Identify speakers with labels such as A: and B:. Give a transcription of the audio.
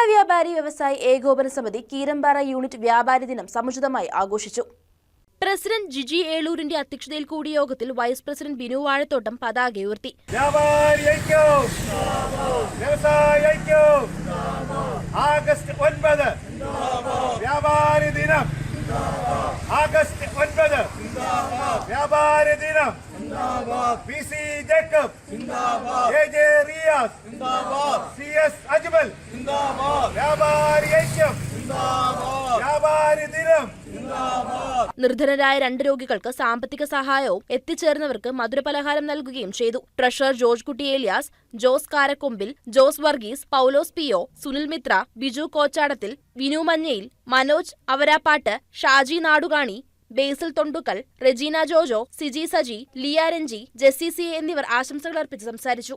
A: കേരള വ്യാപാരി വ്യവസായി ഏകോപന സമിതി കീരമ്പാറ യൂണിറ്റ് വ്യാപാരി ദിനം സമുചിതമായി ആഘോഷിച്ചു. പ്രസിഡന്റ് ജിജി ഏളൂരിന്റെ അധ്യക്ഷതയിൽ കൂടിയ യോഗത്തിൽ വൈസ് പ്രസിഡന്റ് ബിനു വാഴത്തോട്ടം പതാക ഉയർത്തി.
B: ആഗസ്റ്റ് ഒൻപത്. വ്യാപാരി ദിനം. ആഗസ്റ്റ് ഒൻപത്. വ്യാപാരി ദിനം. P C Jacob. A J Riyas C S Ajmal. വ്യാപാരി ഐക്യം. വ്യാപാരി ദിനം.
A: നിർധനരായ രണ്ട് രോഗികൾക്ക് സാമ്പത്തിക സഹായവും എത്തിച്ചേർന്നവർക്ക് മധുരപലഹാരം നൽകുകയും ചെയ്തു. Treasurer George Kutty Elias Jose Karakkombil Jose Varghese Paulose Pio Sunil Mithra Biju Kochadathil Vinu Manjayil Manoj Avarappattu Shaji Nadukani Basil Thondukkal Regina Jojo Siji Saji Liya Ranji Jessy C എന്നിവർ ആശംസകൾ അർപ്പിച്ച് സംസാരിച്ചു.